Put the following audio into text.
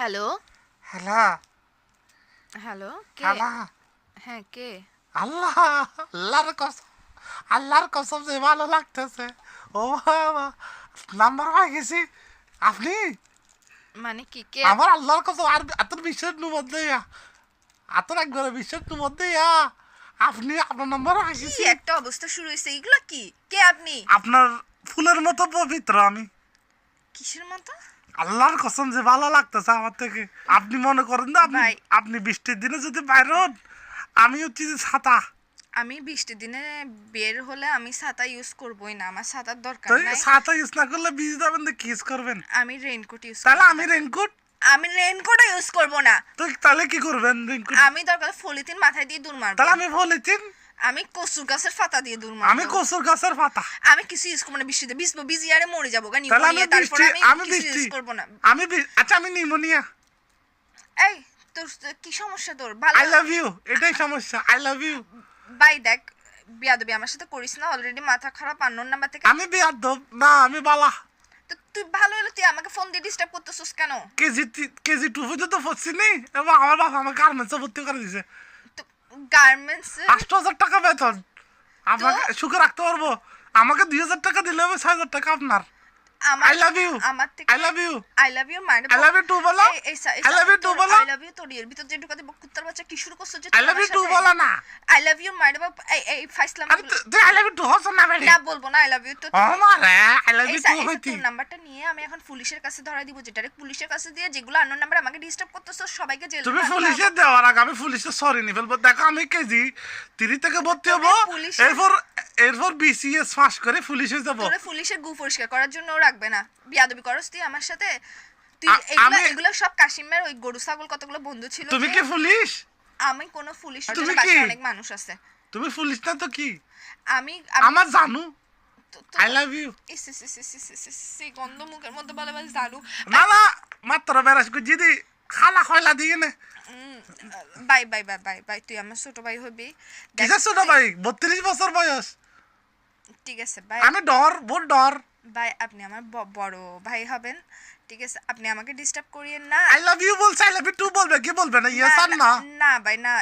Hello? Hello. Hello কে? Hello. হ্যাঁ কে? আল্লাহ আল্লাহর কসম আল্লাহর কসম যে ভালো লাগতেছে। ও বাবা নাম্বার হয়ে গেছি। আপনি? মানে কি কে? আমার আল্লাহর কসম আর এত বিশ্বাস নু মধ্যে এত একবার বিশ্বাস নু মধ্যে আপনি আপনার নাম্বার কি একটা অবস্থা শুরু হয়েছে এগুলো কি? কে আপনি? আপনার ফুলের মতো পবিত্র আমি। কিসের মতো? আল্লাহর কসম যে ভালো লাগতেছে আমার থেকে। আপনি মনে করেন না আপনি আপনি বৃষ্টির দিনে যদি বাইরে হন আমি হচ্ছি যে ছাতা? আমি বৃষ্টির দিনে বের হলে আমি ছাতা ইউজ করবোই না আমার ছাতার দরকার নাই। ছাতা ইউজ না করলে বীজ যাবেন তো কিস করবেন? আমি রেইনকোট ইউজ তাহলে আমি রেনকোট আমি রেইনকোট ইউজ করব না। তো তাহলে কি করবেন রেইনকোট আমি দরকার পলিথিন মাথায় দিয়ে দূর মারবো। তাহলে আমি বলেছেন আমি কচুর গাছের পাতা দিয়ে দূর আমি কসুর গাছের পাতা। আমি কিছু ইউজ করব না বৃষ্টিতে ভিজবো ভিজিয়ারে মরে যাব গানি আমি কিছু ইউজ করব না। আমি আচ্ছা আমি নিউমোনিয়া এই তোর কি সমস্যা তোর? ভালো আই লাভ ইউ এটাই সমস্যা। আই লাভ ইউ বাই দেখ বিয়াদবি আমার সাথে করিস না অলরেডি মাথা খারাপ আন্নোর নাম্বার থেকে আমি বিয়াদব না আমি বালা। তো তুই ভালো হলো তুই আমাকে ফোন দিয়ে ডিস্টার্ব করতেছিস কেন? কেজি কেজি টু পর্যন্ত পড়ছি নি এবং আমার বাবা গার্মেন্টসে ভর্তি করে দিছে। গার্মেন্টস আষ্ট হাজার টাকা বেতন আমাকে সুখে রাখতে পারব আমাকে দুই হাজার টাকা দিলে হবে ছয় হাজার টাকা আপনার I love you. আমার থেকে I love you. I love you মানে I love you too বলো। I love you too বলো। আই লাভ ইউ তোর এর ভিতর যে ঢুকাতে কুত্তার বাচ্চা কি শুরু করছ যে আই লাভ ইউ টু বলো না আই লাভ ইউ মাইড বাপ এই এই ফাইসলাম আই লাভ ইউ টু হস না না বলব না আই লাভ ইউ তো আমারে আই লাভ ইউ টু হইতি নাম্বারটা নিয়ে আমি এখন পুলিশের কাছে ধরা দিব যেটা পুলিশের কাছে দিয়ে যেগুলো আন্ন নাম্বার আমাকে ডিস্টার্ব করতেছো সবাইকে জেল তুমি পুলিশে দেওয়ার আগে আমি পুলিশে সরি নি ফেলব। দেখো আমি কেজি তিরিশ থেকে ভর্তি হব। এরপর এরপর বিসিএস পাস করে পুলিশে যাব। তোরে পুলিশের গু পরিষ্কার করার জন্য রাখবে না। বিয়াদবি করস তুই আমার সাথে। তুই এগুলো এগুলো সব কাশিমের ওই গরু ছাগল কতগুলো বন্ধু ছিল তুমি কি পুলিশ? আমি কোন পুলিশ তুমি কি? অনেক মানুষ আছে। তুমি পুলিশ না তো কি? আমি আমি- আমার জানু। আই লাভ ইউ ইস, ইস, ইস, ইস, ইস, ইস, ইস, সেই গন্ধ মুখের মধ্যে বলে বলে জানু না না মাত্র বেড়াস যদি খালা খয়লা দিয়ে নে bye bye bye bye bye তুই আমার ছোট ভাই হবি দেখ, কিসের ছোট ভাই বত্রিশ বছর বয়স ঠিক আছে বাই আমি ডর বহুত ডর ভাই আপনি আমার বড় ভাই হবেন ঠিক আছে আপনি আমাকে ডিস্টার্ব করিয়েন না আই লাভ ইউ বলছে আই লাভ ইউ টু বলবে কি বলবে না ইয়েস আর না না ভাই না